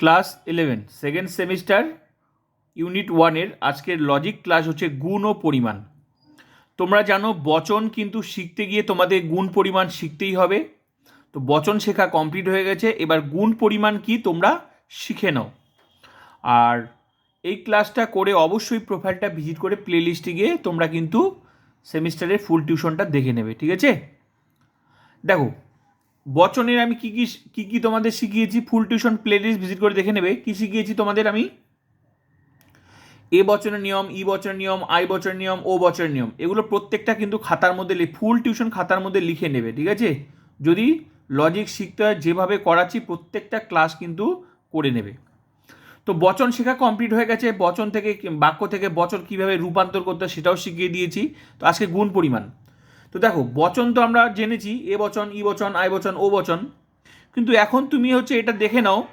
Class eleven second semester unit ওয়ানের আজকের logic class হচ্ছে গুণ ও পরিমাণ। তোমরা জানো বচন কিন্তু শিখতে গিয়ে তোমাদের গুণ পরিমাণ শিখতেই হবে। তো বচন শেখা কমপ্লিট হয়ে গেছে, এবার গুণ পরিমাণ কি তোমরা শিখে নাও। আর এই ক্লাসটা করে অবশ্যই প্রোফাইলটা ভিজিট করে প্লে লিস্টে গিয়ে তোমরা কিন্তু সেমিস্টারের ফুল টিউশনটা দেখে নেবে, ঠিক আছে? দেখো বচনের আমি কী কী কী কী তোমাদের শিখিয়েছি? Full tuition playlist visit করে দেখে নেবে। কী শিখিয়েছি তোমাদের আমি? এ বচনের নিয়ম, ই বচনের নিয়ম, আই বচনের নিয়ম, ও বচনের নিয়ম। এগুলো প্রত্যেকটা কিন্তু খাতার মধ্যে ফুল টিউশন খাতার মধ্যে লিখে নেবে, ঠিক আছে? যদি লজিক শিখতে হয়, যেভাবে করাচ্ছি প্রত্যেকটা ক্লাস কিন্তু করে নেবে। তো বচন শেখা কমপ্লিট হয়ে গেছে। বচন থেকে বাক্য থেকে বচন কীভাবে রূপান্তর করতে সেটাও শিখিয়ে দিয়েছি। তো আজকে গুণ পরিমাণ। তো দেখো, বচন তো আমরা জেনেছি, এ বচন, ই বচন, আই বচন, ও বচন। কিন্তু এখন তুমি হচ্ছে এটা দেখে নাও,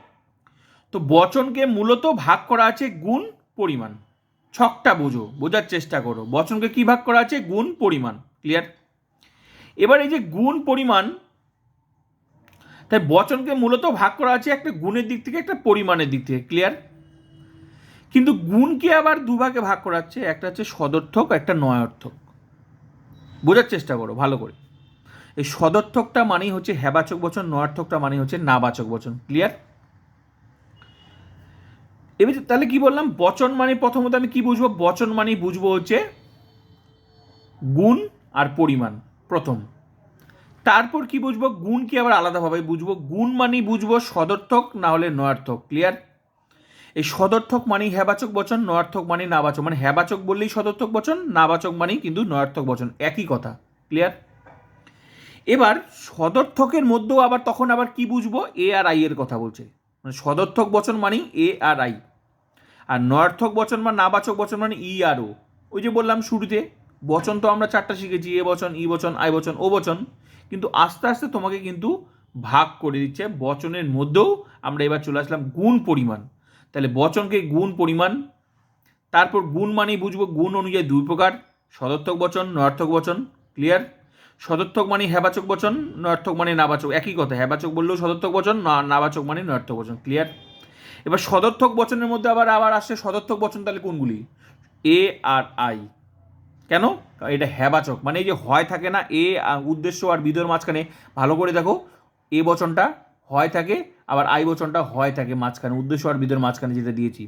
তো বচনকে মূলত ভাগ করা আছে গুণ, পরিমাণ। ছকটা বোঝো, বোঝার চেষ্টা করো। বচনকে কি ভাগ করা আছে? গুণ, পরিমাণ। ক্লিয়ার এবার এই যে গুণ, পরিমাণ, তাই বচনকে মূলত ভাগ করা আছে একটা গুণের দিক থেকে, একটা পরিমাণের দিক থেকে। ক্লিয়ার কিন্তু গুণকে আবার দুভাগে ভাগ করা হচ্ছে একটা হচ্ছে সদর্থক, একটা নয়ার্থক। বোঝার চেষ্টা করো, ভালো করে। এই সদর্থকটা মানেই হচ্ছে হ্যাবাচক বচন, নয়ার্থকটা মানেই হচ্ছে নাবাচক বচন। ক্লিয়ার এবার তাহলে কি বললাম? বচন মানে প্রথমত আমি কি বুঝব? বচন মানে বুঝব হচ্ছে গুণ আর পরিমাণ, প্রথম। তারপর কি বুঝব? গুণ কি আবার আলাদাভাবে বুঝব? গুণ মানেই বুঝব সদর্থক না হলে নয়ার্থক। ক্লিয়ার এই সদর্থক মানেই হ্যাবাচক বচন, নয়ার্থক মানে নাবাচক। মানে হ্যাবাচক বললেই সদর্থক বচন, নাবাচক মানেই কিন্তু নয়ার্থক বচন। একই কথা। ক্লিয়ার এবার সদর্থকের মধ্যেও আবার তখন আবার কি বুঝব? এ আর আই এর কথা বলছে। মানে সদর্থক বচন মানেই এ আর আই আর নয়ার্থক বচন বা নাবাচক বচন মানে ই আর ও ওই যে বললাম শুরুতে, বচন তো আমরা চারটা শিখেছি, এ বচন, ই বচন, আই বচন, ও বচন। কিন্তু আস্তে আস্তে তোমাকে কিন্তু ভাগ করে দিচ্ছে বচনের মধ্যেও। আমরা এবার চলে আসলাম গুণ পরিমাণ। তাহলে বচনকে গুণ পরিমাণ, তারপর গুণ মানেই বুঝব গুণ অনুযায়ী দুই প্রকার, সদর্থক বচন, নয়ার্থক বচন ক্লিয়ার সদর্থক মানে হ্যাবাচক বচন, নয়ার্থক মানে নাবাচক, একই কথা, হ্যাবাচক বললেও সদর্থক বচন নাবাচক মানে নয়ার্থক বচন ক্লিয়ার এবার সদর্থক বচনের মধ্যে আবার আবার আসছে সদর্থক বচন তাহলে কোনগুলি? এ আর আই কেন? এটা হ্যাবাচক মানে এই যে হয় থাকে না, এ উদ্দেশ্য আর বিদর মাঝখানে, ভালো করে দেখো, এ বচনটা হয় থাকে আবার আই বচনটা হয় থাকে মাঝখানে, উদ্দেশ্য আর বিদর মাঝখানে যেটা দিয়েছি।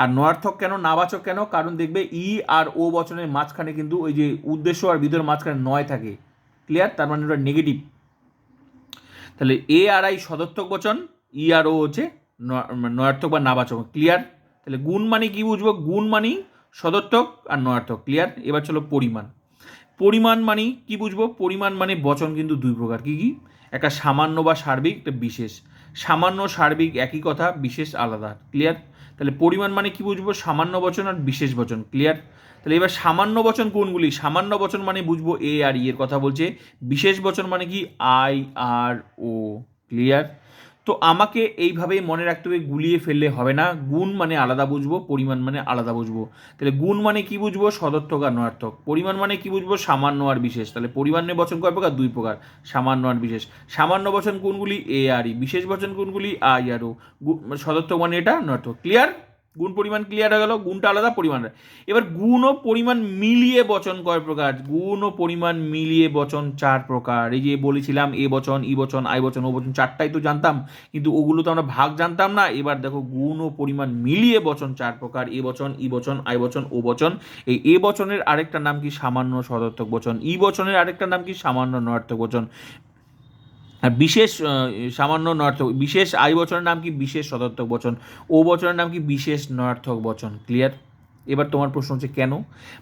আর নয়ার্থক কেন নাবাচক কেন? কারণ দেখবে ই আর ও বচনের মাঝখানে কিন্তু ওই যে উদ্দেশ্য আর বিদর মাঝখানে নয় থাকে। ক্লিয়ার তার মানে ওটা নেগেটিভ তাহলে এ আর আই সদর্থক বচন, ই আর ও হচ্ছে নয়ার্থক বা নাবাচক ক্লিয়ার তাহলে গুণ মানে কি বুঝব? গুণ মানেই সদর্থক আর নয়ার্থক। ক্লিয়ার এবার চলো পরিমাণ। পরিমাণ মানে কি বুঝব? পরিমাণ মানে বচন কিন্তু দুই প্রকার। কি কি? একটা সামান্য বা সার্বিক, একটা বিশেষ। সামান্য সার্বিক একই কথা, বিশেষ আলাদা। ক্লিয়ার তাহলে পরিমাণ মানে কি বুঝব? সামান্য বচন আর বিশেষ বচন। ক্লিয়ার তাহলে এবার সামান্য বচন কোনগুলি? সামান্য বচন মানে বুঝব এ আর ই এর কথা বলছে। বিশেষ বচন মানে কি? আই আর ও ক্লিয়ার তো আমাকে এইভাবেই মনে রাখতে হবে, গুলিয়ে ফেললে হবে না। গুণ মানে আলাদা বুঝব, পরিমাণ মানে আলাদা বুঝব। তাহলে গুণ মানে কি বুঝব? সদর্থক আর নয়ার্থক। পরিমাণ মানে কি বুঝব? সামান্য আর বিশেষ। তাহলে পরিমাণের বচন কয় প্রকার? দুই প্রকার। সামান্য আর বিশেষ। সামান্য বচন কোনগুলি? এ আর ই। বিশেষ বচন কোনগুলি? আই আর ও। সদর্থক মানে এটা? নয়ার্থক। ক্লিয়ার গুণ পরিমাণ ক্লিয়ার হয়ে গেল, গুণটা আলাদা, পরিমাণ এবার গুণ ও পরিমাণ মিলিয়ে বচন কয় প্রকার? গুণ ও পরিমাণ মিলিয়ে বচন চার প্রকার। এই যে বলেছিলাম, এ বচন, ই বচন, আই বচন, ও বচন, চারটাই তো জানতাম, কিন্তু ওগুলো তো আমরা ভাগ জানতাম না। এবার দেখো, গুণ ও পরিমাণ মিলিয়ে বচন চার প্রকার, এ বচন, ই বচন, আই বচন, ও বচন। এই এ বচনের আরেকটা নাম কি? সামান্য সদর্থক বচন। ই বচনের আরেকটা নাম কি? সামান্য নয়ার্থক বচন। আর বিশেষ সামান্য নর্থক, বিশেষ আই বচনের নাম কি? বিশেষ সদর্থক বচন। ও বচনের নাম কি? বিশেষ নর্থক বচন। ক্লিয়ার এবার তোমার প্রশ্ন হচ্ছে কেন?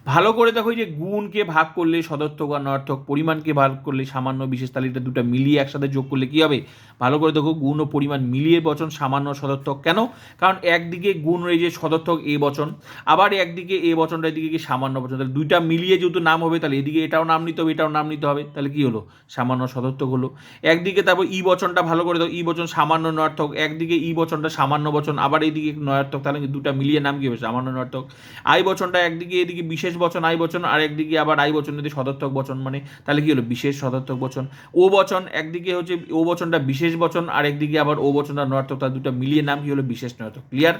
ভালো করে দেখো যে গুণকে ভাগ করলে সদর্থক আর নয়ার্থক, পরিমাণকে ভাগ করলে সামান্য বিশেষ তালিকা দুটো মিলিয়ে একসাথে যোগ করলে কী হবে? ভালো করে দেখো গুণ ও পরিমাণ মিলিয়ে বচন, সামান্য সদর্থক। কেন? কারণ একদিকে গুণ যে সদর্থক এ বচন, আবার একদিকে এ বচনটা এদিকে কি সামান্য বচন। তাহলে দুইটা মিলিয়ে যেহেতু নাম হবে, তাহলে এদিকে এটাও নাম নিতে হবে, এটাও নাম নিতে হবে, তাহলে কি হলো? সামান্য সদর্থক হলো। একদিকে তারপর ই বচনটা ভালো করে দাও ই বচন, সামান্য নয়ার্থক। একদিকে ই বচনটা সামান্য বচন, আবার এইদিকে নয়ার্থক, তাহলে দুটা মিলিয়ে নাম কী হবে? সামান্য নয়ার্থক। আই বচনটা একদিকে, এদিকে বিশেষ বচন, আই বচন, আর একদিকে আবার আই বচন যদি সদর্থক বচন মানে তাহলে কি হলো? বিশেষ সদর্থক বচন। ও বচন একদিকে হচ্ছে ও বচনটা বিশেষ বচন, আর একদিকে আবার ও বচনটা নয়ার্থক, তার দুটো মিলিয়ে নাম কি হলো? বিশেষ নয়ার্থক। ক্লিয়ার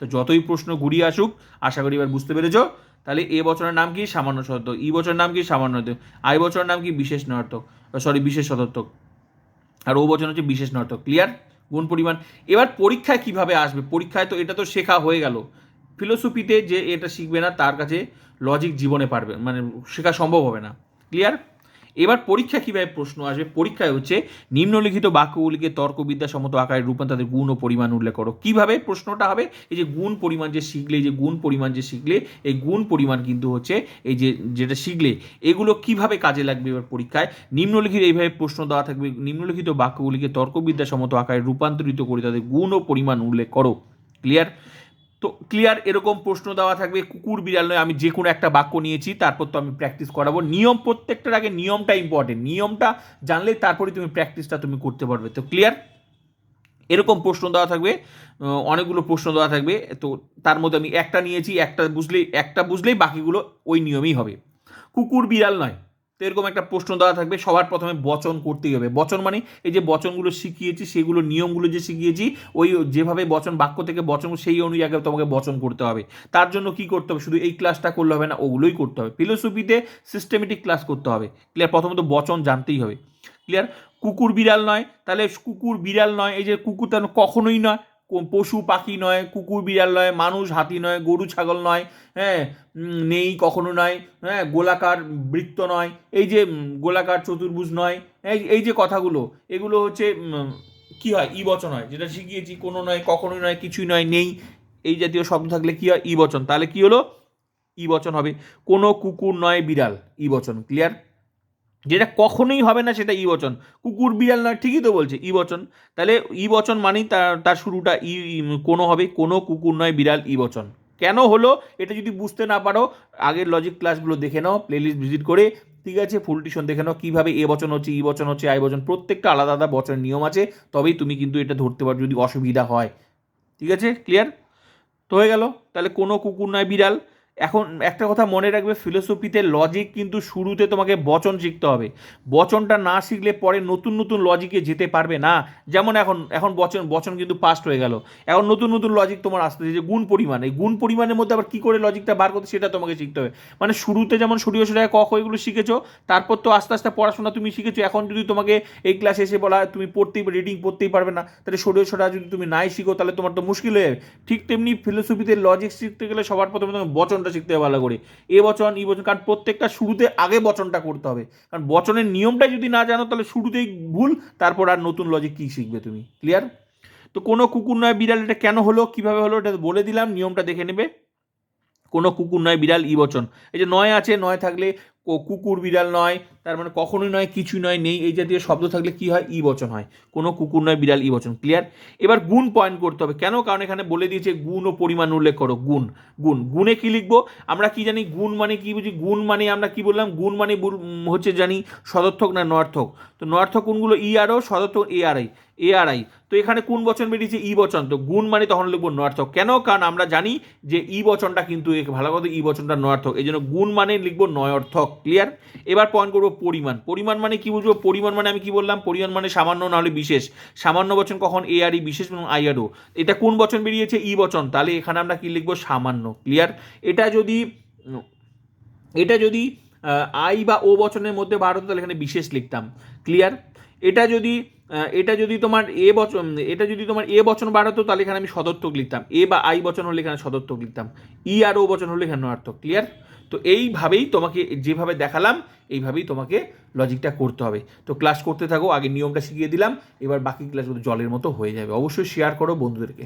তো যতই প্রশ্ন ঘুরিয়ে আসুক, আশা করি এবার বুঝতে পেরেছ। তাহলে এ বছরের নাম কি? সামান্য সদর্থক। ই বছরের নাম কি? সামান্য আই বছরের নাম কি? বিশেষ নয়ার্থক। সরি বিশেষ সদর্থক। আর ও বচন হচ্ছে বিশেষ নর্তক ক্লিয়ার গুণ পরিমাণ। এবার পরীক্ষায় কীভাবে আসবে? পরীক্ষায় তো এটা তো শেখা হয়ে গেল। ফিলোসফিতে যে এটা শিখবে না, তার কাছে লজিক জীবনে পারবে মানে শেখা সম্ভব হবে না। ক্লিয়ার এবার পরীক্ষা কীভাবে প্রশ্ন আসবে? পরীক্ষায় হচ্ছে নিম্নলিখিত বাক্যগুলিকে তর্কবিদ্যা সম্মত আকারে রূপান্তর তাদের গুণ ও পরিমাণ উল্লেখ করো। কীভাবে প্রশ্নটা হবে? এই যে গুণ পরিমাণ যে শিখলে যে গুণ পরিমাণ যে শিখলে, এই গুণ পরিমাণ কিন্তু হচ্ছে এই যে যেটা শিখলে, এগুলো কীভাবে কাজে লাগবে এবার পরীক্ষায়? নিম্নলিখিত এইভাবে প্রশ্ন দেওয়া থাকবে, নিম্নলিখিত বাক্যগুলিকে তর্কবিদ্যা সম্মত আকারে রূপান্তরিত করে তাদের গুণ ও পরিমাণ উল্লেখ করো। ক্লিয়ার তো ক্লিয়ার এরকম প্রশ্ন দেওয়া থাকবে, কুকুর বিড়াল নয়, আমি যে কোনো একটা বাক্য নিয়েছি, তারপর তো আমি প্র্যাকটিস করাবো। নিয়ম প্রত্যেকটার আগে নিয়মটা ইম্পর্টেন্ট নিয়মটা জানলে তারপরে তুমি প্র্যাকটিসটা তুমি করতে পারবে। তো ক্লিয়ার এরকম প্রশ্ন দেওয়া থাকবে অনেকগুলো প্রশ্ন দেওয়া থাকবে। তো তার মধ্যে আমি একটা নিয়েছি, একটা বুঝলেই একটা বুঝলেই বাকিগুলো ওই নিয়মেই হবে। কুকুর বিড়াল নয়। তো এরকম একটা প্রশ্ন দেওয়া থাকবে, সবার প্রথমে বচন করতেই হবে। বচন মানে এই যে বচনগুলো শিখিয়েছি, সেগুলো নিয়মগুলো যে শিখিয়েছি, ওই যেভাবে বচন, বাক্য থেকে বচন, সেই অনুযায়ী তোমাকে বচন করতে হবে। তার জন্য কি করতে হবে? শুধু এই ক্লাসটা করলে হবে না, ওগুলোই করতে হবে। ফিলোসফিতে সিস্টেমেটিক ক্লাস করতে হবে। ক্লিয়ার প্রথমত বচন জানতেই হবে। ক্লিয়ার কুকুর বিড়াল নয়। তাহলে কুকুর বিড়াল নয়, এই যে কুকুর তার কখনোই নয়। পশু পাখি নয়, কুকুর বিড়াল নয়, মানুষ হাতি নয়, গরু ছাগল নয় হ্যাঁ নেই কখনো নয় হ্যাঁ গোলাকার বৃত্ত নয়, এই যে গোলাকার চতুর্ভুজ নয়, এই যে কথাগুলো, এগুলো হচ্ছে কি হয়? ই বচন হয়, যেটা শিখিয়েছি, কোনো নয়, কখনোই নয়, কিছুই নয়, নেই, এই জাতীয় শব্দ থাকলে কি হয়? ই বচন তাহলে কি হলো? ই বচন হবে। কোনো কুকুর নয়, বিড়াল ই বচন ক্লিয়ার যেটা কখনোই হবে না সেটা ই বচন। কুকুর, বিড়াল নয় ঠিকই তো বলছে, ই বচন। তাহলে ই বচন মানেই তার তার শুরুটা ই ই- কোনো হবে, কোনো কুকুর নয়, বিড়াল, ই বচন। কেন হলো? এটা যদি বুঝতে না পারো, আগের লজিক ক্লাসগুলো দেখে নাও প্লেলিস্ট ভিজিট করে, ঠিক আছে ফুল টিউশন দেখে নাও, কীভাবে এ বচন হচ্ছে, ই বচন হচ্ছে, আই বচন, প্রত্যেকটা আলাদা আলাদা বচনের নিয়ম আছে, তবেই তুমি কিন্তু এটা ধরতে পারো, যদি অসুবিধা হয়। ঠিক আছে? ক্লিয়ার তো হয়ে গেল। তাহলে কোনো কুকুর নয়, বিড়াল। এখন একটা কথা মনে রাখবে ফিলোসফিতে লজিক কিন্তু শুরুতে তোমাকে বচন শিখতে হবে। বচনটা না শিখলে পরে নতুন নতুন লজিকে যেতে পারবে না। যেমন এখন এখন বচন বচন কিন্তু পাস্ট হয়ে গেল। এখন নতুন নতুন লজিক তোমার আসতেছে যে গুণ পরিমাণ। এই গুণ পরিমাণের মধ্যে আবার কী করে লজিকটা বার করতে, সেটা তোমাকে শিখতে হবে। মানে শুরুতে যেমন সূর্য সূর্য, ক এগুলো শিখেছো, তারপর তো আস্তে আস্তে পড়াশোনা তুমি শিখেছো। এখন যদি তোমাকে এই ক্লাসে এসে বলা তুমি পড়তেই রিডিং পড়তেই পারবে না, তাহলে সূর্য সূর্য, যদি তুমি নাই শিখো, তাহলে তোমার তো মুশকিল হয়ে যাবে। ঠিক তেমনি ফিলোসফিতে লজিক শিখতে গেলে সবার প্রথমে তোমাকে বচনটা শিখতে হবে ভালো করে। এ বচন, ই বচন, কারণ প্রত্যেকটা শুরুতে আগে বচনটা করতে হবে। কারণ বচনের নিয়মটাই যদি না জানো, তাহলে শুরুতেই ভুল, তারপর আর নতুন লজিক কী শিখবে তুমি? ক্লিয়ার তো কোনো কুকুর নয়, বিড়াল, এটা কেন হলো, কীভাবে হলো, এটা বলে দিলাম, নিয়মটা দেখে নেবে। কোনো কুকুর নয়, বিড়াল, ই বচন। এই যে নয় আছে, নয় থাকলে কুকুর বিড়াল নয়, তার মানে কখনোই নয় কিছু নয়, নেই, এই জাতীয় শব্দ থাকলে কি হয়? ই বচন হয়। কোনো কুকুর নয়, বিড়াল, ই বচন। ক্লিয়ার এবার গুণ পয়েন্ট করতে হবে। কেন? কারণ এখানে বলে দিয়েছে গুণ ও পরিমাণ উল্লেখ করো। গুণ গুণ। গুণে কি লিখব? আমরা কি জানি? গুণ মানে কি বুঝি? গুণ মানে আমরা কি বললাম? গুণ মানে হচ্ছে জানি সদর্থক না নর্থক? তো নর্থক কোনগুলো? ই আরও সদর্থক এ আর আই। A R I. তো এখানে কোন বচন বেরিয়েছে? ই বচন। তো গুণ মানে তখন লিখব নর্থক। কেন? কারণ আমরা জানি যে ই বচনটা কিন্তু ভালো কথা ই বচনটা নয়ার্থক এই জন্য গুণ মানে লিখব নয়ার্থক ক্লিয়ার এবার পয়েন্ট করব পরিমাণ। পরিমাণ মানে কি বুঝব? পরিমাণ মানে আমি কি বললাম? পরিমাণ মানে সামান্য না হলে বিশেষ। সামান্য বচন কখন? এ আর ই বিশেষ এবং আই আর ও এটা কোন বচন বেরিয়েছে? ই বচন। তাহলে এখানে আমরা কি লিখব? সামান্য। ক্লিয়ার এটা যদি এটা যদি আই বা ও বচনের মধ্যে বার হতো, তাহলে এখানে বিশেষ লিখতাম। ক্লিয়ার এটা যদি এটা যদি তোমার এ বচন এটা যদি তোমার এ বচন বাড়াতো তাহলে এখানে আমি সদর্থক লিখতাম। এ বা আই বচন হলে এখানে সদর্থক লিখতাম। ই আর ও বচন হলে এখানে অর্থক ক্লিয়ার তো এইভাবেই তোমাকে যেভাবে দেখালাম, এইভাবেই তোমাকে লজিকটা করতে হবে। তো ক্লাস করতে থাকো, আগে নিয়মটা শিখিয়ে দিলাম, এবার বাকি ক্লাসগুলো জলের মতো হয়ে যাবে। অবশ্যই শেয়ার করো বন্ধুদেরকে।